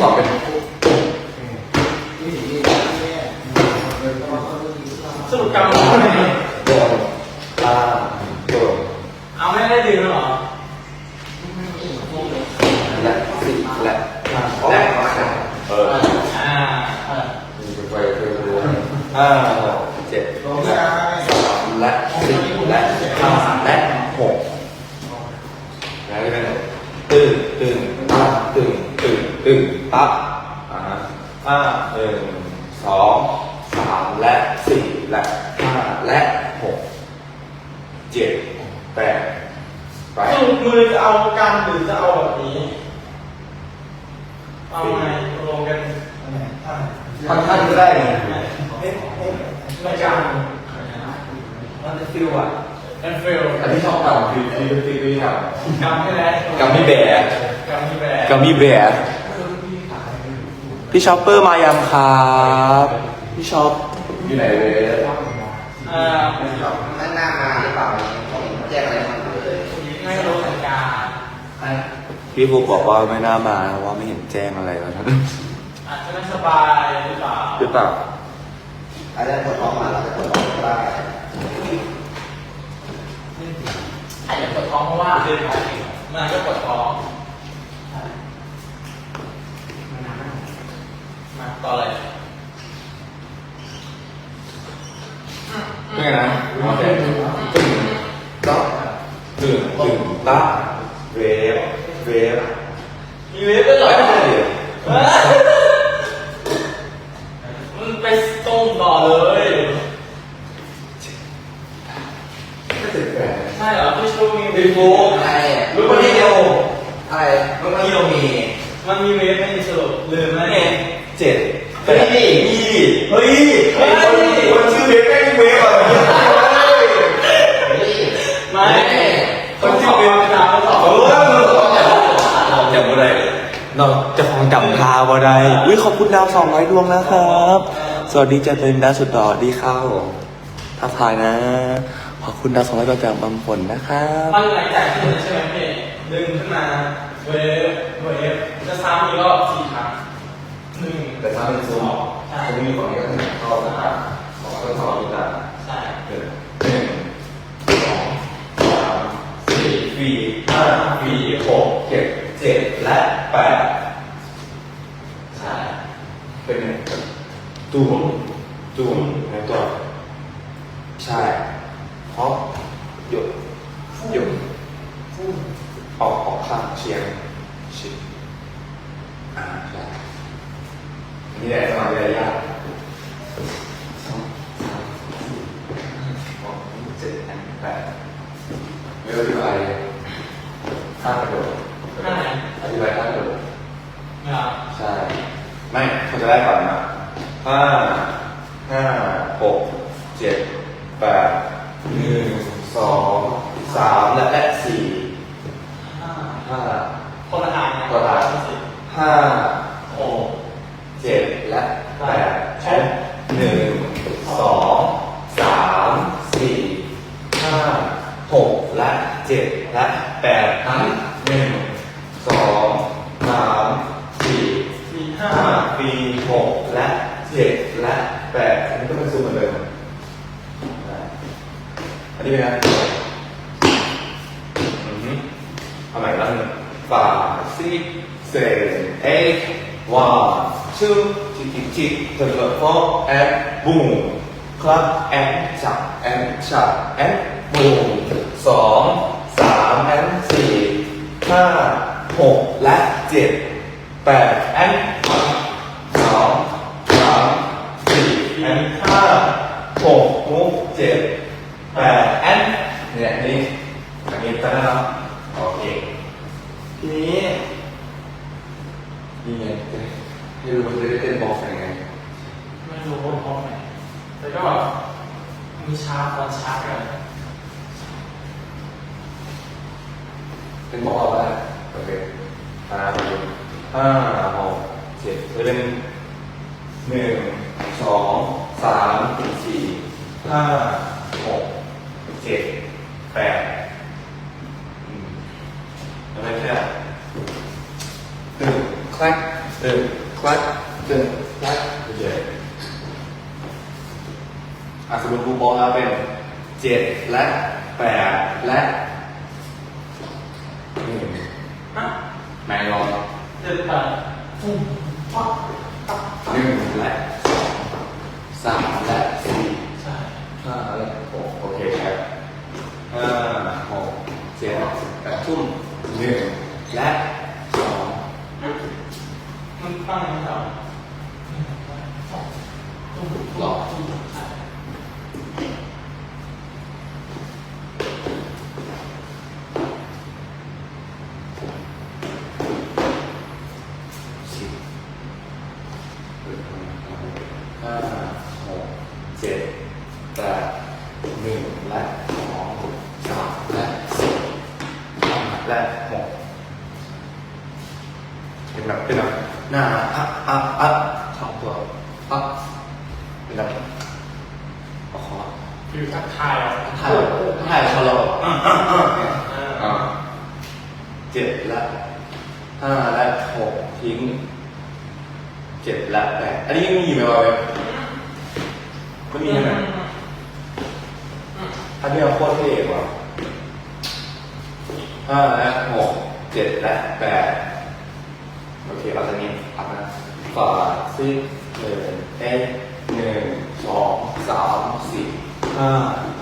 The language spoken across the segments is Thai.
สอบเป็น สรุปกรรม โดนอ่าโดน เอาไม่ได้ดึงหรอ และสี่และห้าและเออ อ่า มีไปไปดูห้าหกเจ็ดและสามและสี่และห้าและหกแล้วก็เป็นตึงตึงตับตึงตึง ตึงตับอ่าฮะห้าหนึ่งสองสามและสี่และห้าและหกเจ็ดแปดไปสรุปมือจะเอากันหรือจะเอาแบบนี้ เอาไงลงกันท่านท่านก็ได้ไงไม่กันมันจะฟิลอะกันเฟลอันที่ชอบทำคือคือคือคือทกำใช่ไหมำกัมมี่แบร์กำที่แบกกัมมี่แบร์ พี่ช็อปเปอร์มายังครับพี่ช็อปอยู่ไหนเลยอ่านั่นหน้ามาหรือเปล่าผมแจ้งอะไรมันเลยไม่รู้สัญญาพี่ฟุกบอกว่าไม่น่ามาเพราะว่าไม่เห็นแจ้งอะไรแล้วนะอาจจะไม่สบายหรือเปล่าหรือเปล่าอาจจะปวดท้องมาเราจะปวดท้องก็ได้อาจจะปวดท้องเพราะว่ามันก็ปวดท้องมา ต่อเลยไม่ไงนะโอเคตึงต๊อกตึงตึงต๊อกเวฟเวฟมีเวฟด้วยเหรอไม่ใช่เดี๋ยวมันไปต้มต่อเลยไม่ถึงแปดใช่เหรอพี่ชูมีเวพี่ฟฟุกอะไรรู้ป่ะนี่เดียวอะไรรู้ป่ะนี่เรามีมันมีเวฟไม่มีสรุปลืมแล้วเนี่ย เจ็ดเฮ้ยมีเฮ้ยไอ้คนคนชื่อเวฟแม่งเวฟอะไรเนี่ยไม่คนที่เวฟไปตามแล้วสอบเออจำไม่ได้นอกจะของจำทาบ่ได้อุ้ยขอบคุณดาวสองร้อยดวงนะครับ สวัสดีจะเป็นดาวสุดดอดีข้าวทักทายนะ ขอบคุณดาวสองร้อยดวงจากบางผลนะครับมันหลังจากที่มันใช่ไหมพี่ดึงขึ้นมาเวฟเวฟจะซ้ำอีกรอบสี่ครั้งหนึ่ง แต่ถ้าเป็นซูมใช่จะมีฝั่งนี้ก็ถึงเข้านะครับขอต้นทอดีตาใช่เกิดหนึ่งสองสามสี่สี่ห้าสี่หกเจ็ดเจ็ดและแปดใช่เป็นไงตูมตูม ไม่รู้อธิบายท่ากระโดดข้างไหนอธิบายท่ากระโดดไม่เอาใช่ ไม่เขาจะได้ก่อนนะห้าห้าหกเจ็ดแปดหนึ่งสองสามและและสี่ห้าห้าคนละทางนะคนละทางสิห้าโอ้เจ็ดและแปดใช่หนึ่งสองสามสี่ห้าหกและเจ็ด และแปดทั้งหนึ่งสองสามสี่ห้าปีหกและเจ็ดและแปดอันนี้ก็เป็นซูมเหมือนเดิมอันนี้เป็นไงอือฮึเอาใหม่อีกรอบหนึ่ง five six seven eight one two จิกจิกจิกถึงแล้ว four and boom ครับ and จับ and จับ and boom สองาม and สี่ห้าหกและเจ็ดแปดแอนสองสามสี่แอนห้าหกมุกเจ็ดแปดแอนเนี่ยอันนี้อันนี้กันนะครับโอเคทีนี้นี่ไงให้รู้ว่าจะได้เต้นบ็อกซ์ยังไง ไม่รู้ว่าเพราะไหนแต่ก็แบบมีชาร์จตอนชาร์จเลย เป็นบ็อกซ์เอาไปได้โอเคห้าหกห้าหกเจ็ดจะเป็นหนึ่งสอง ห้าหกเจ็ดแปดอืมแล้วไม่แค่ตึงคลักตึงคลักตึงคลักโอเคอะสมมติครูบอกแล้วเป็นเจ็ดและแปดและหนึ่ง ฮะ แมงลอง เจ็ดแป ด เป็นแบบเป็นแบบหน้าอัพอัพอัพสองตัวอัพเป็นแบบเอาคอคือทักทายอะถ่ายถ่ายเขาเราอ่าอ่าอ่าเนี่ยอ่าอ่าเจ็ดและห้าและหกทิ้งเจ็ดและแปดอันนี้ยังมีอยู่ไหมวะเว้ยไม่มีใช่ไหมอันนี้เราโคตรเท่ว่ะห้าและหกเจ็ดและแปด โอเคเอาตรงนี้เอามาฝ่าซิหนึ่งเอ็หนึ่งสองสามสี่ห้า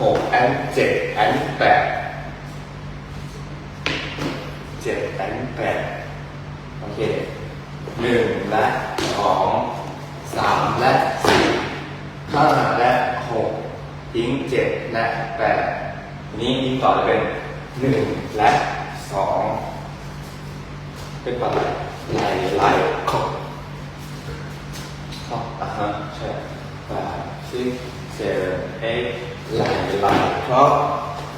หกแอนเจ็ดแอนแปดเจ็ดแอนแปดโอเคหนึ่งและสองสามและสี่ห้าและหกทิ้งเจ็ดและแปดนี้ยิงต่อจะเป็นหนึ่งและสองเป็นปัจจัย ไล่ไล่ขอบขอบอะฮะใช่ five six seven eight ไหลไหลครอบ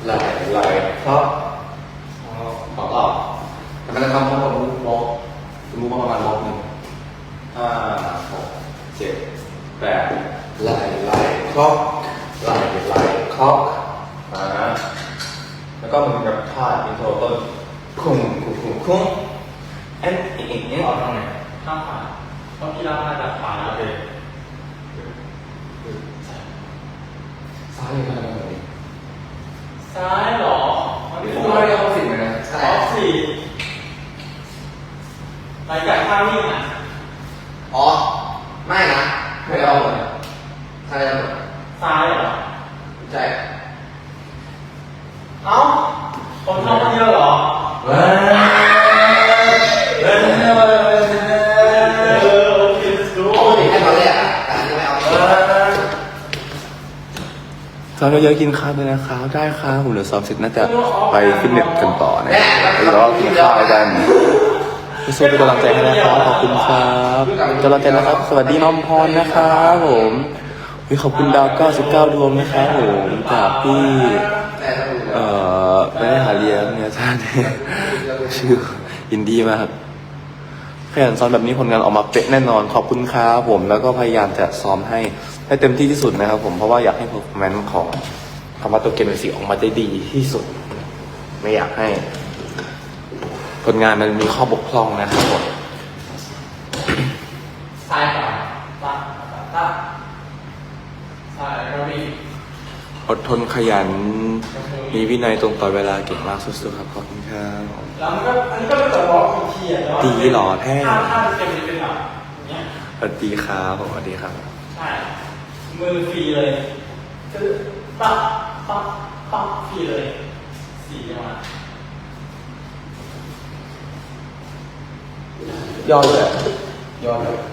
ไหลไหลครอบขอต่อแต่มันจะทำพร้อมกับมูฟบล็อกมูฟประมาณบล็อกหนึ่งห้าหกเจ็ดแปดไหลไหลครอบไหลไหลครอบอ่าแล้วก็เหมือนกับท่าอินโทรต้นคุ้งคุ้งคุ้งคุ้ง เอ๊ะเอ็งเอ็งออกทางไหนข้างขวาเพราะพี่รับมาจากขวาแล้วเคใช่ ซ้ายเลยก็ได้ไหม ซ้ายเหรอมัน นี่ ฟู ฟูไม่ได้เข้าสิบเลยนะ ใช่ ออฟสี่หลังจากข้างนี้อะ อ๋อ ไม่นะ ไม่เอาเลย ใช่แล้ว ซ้ายเหรอ ใช่ เอ้าคนเข้ามาเยอะเหรอ เว้ยเว้ย เออโอเค let's go ปกติให้ตอนแรกอะแต่อันนี้ไม่เอา ซ้อมเยอะๆกินข้าวด้วยนะครับได้ครับผมเดี๋ยวซ้อมเสร็จน่าจะไปฟิตเนสกันต่อนะแล้วก็กินข้าวกันสู้เป็นกำลังใจให้นะครับขอบคุณครับกำลังใจนะครับ สวัสดีน้องพรนะครับผมวิขอบคุณดาว99ดวงนะครับผมจากพี่แต่ถ้าดูเอ่อไม่ได้หาเลี้ยงเนี่ยท่านชื่ออินดีมากขยันซ้อมแบบนี้ผลงานออกมาเป๊ะแน่นอน ขอบคุณครับผมแล้วก็พยายามจะซ้อมให้ ให้เต็มที่ที่สุดนะครับผมเพราะว่าอยากให้ performance ของคำว่าตัวเกมเป็นสีออกมาได้ดีที่สุด ไม่อยากให้ ผลงานมันมีข้อบกพร่องนะครับผมซ้ายขวาปั๊บปั๊บปั๊บซ้ายกระบี่อดทนขยัน มีวินัยตรงต่อเวลาเก่งมากสุดๆครับขอบคุณครับแล้วมันก็อันนี้ก็เป็นตัวบล็อกอีกทีอะแต่ว่าดีเหรอแท้ถ้าถ้าเกมนี้เป็นแบบอย่างเนี้ยสวัสดีครับผมสวัสดีครับ ใช่ มือฟรีเลยคือปั๊บปั๊บปั๊บฟรีเลย สีจังหวะ ย่อด้วยย่อด้วย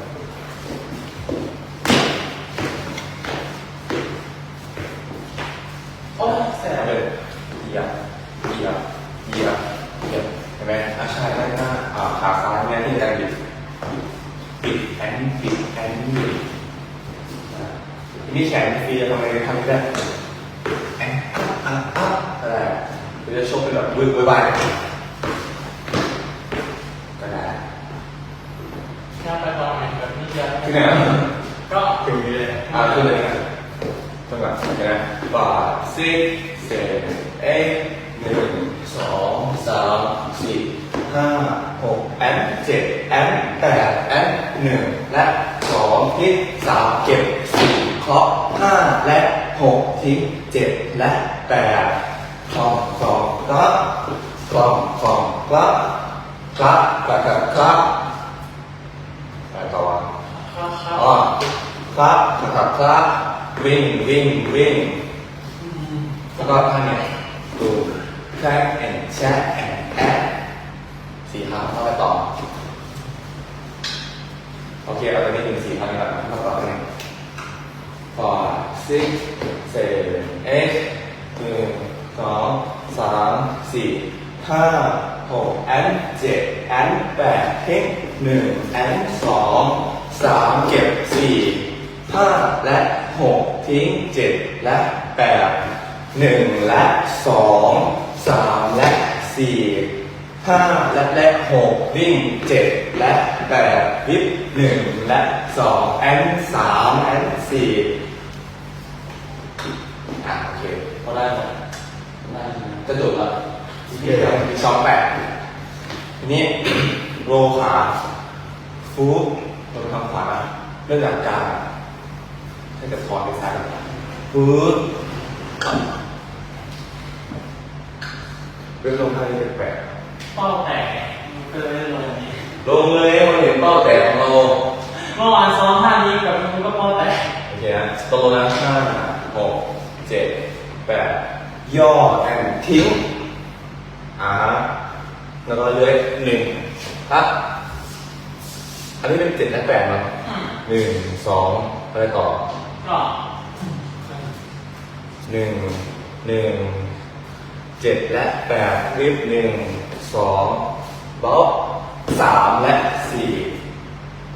นี้แขนฟรีทำไมทำไม่ได้แอนอะอะอะไรเราจะชกเป็นแบบวืดวืดบายก็ได้ย่างไปตอนไหนแบบนี้จะที่ไหนก็ถึงนี้เลยอ่าขึ้นเลยนะตรงก่อนะ five six seven eight หนึ่งสองสามสี่ห้าหกแอนเจ็ดแอนแปดแอนหนึ่งและสองทิ้งสามเก็บ เคาะห้าและหกทิ้งเจ็ดและแปดคลองคลองครับคลองคลองครับครับครับครับครับไปต่อวะครับครับอ๋อครับครับครับวิ่งวิ่งวิ่งแล้วก็ท่าไหนดูแคร็กแอนแชทแอนแอดสี่ครั้งเข้าไปต่อโอเคเอาตัวนี้ถึงสี่ครั้งก่อนเข้าต่อไปหนึ่ง five six seven eight หนึ่งสองสามสี่ห้าหกแอนเจ็ดแอนแปดเทคหนึ่งแอนสองสามเก็บสี่ห้าและหกทิ้งเจ็ดและแปดหนึ่งและสองสามและสี่ห้าและและหกวิ่งเจ็ดและแปดวิบหนึ่งและสองแอนสามแอนสี่อะโอเค พอ ได้ไหมได้จะจบแล้วที่เรามีช็อปแปดทีนี้โรลขาฟูดเราไปทำขวาเรื่องหลักการให้กับคอร์ไปซ้ายฟูดเรื่องลงท่านี้แปลกเป้าแตกมันก็เลยลงอย่างนี้ๆลงเลยมันเห็นเป้าแตกของเราเมื่อวานซ้อมท่านี้กับมันก็เป้าแตกโอเคนะตรงนะห้าหกเจ็ด แปดย่อแอนทิ้งอ่าแล้วก็เลื้อยหนึ่งครับ อันนี้เป็นเจ็ดและแปดเนาะอืมหนึ่งสองอะไรต่อก็หนึ่งหนึ่งเจ็ดและแปดริบหนึ่งสองบล็อกสามและสี่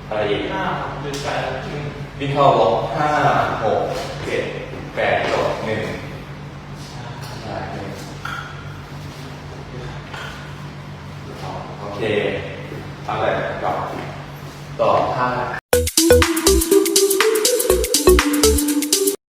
อะไรอีก ห้าหรือแปดถึงวิ่งเข้าบล็อกห้าหกเจ็ดแปดต่อหนึ่งใช่หนึ่ง ฮ่า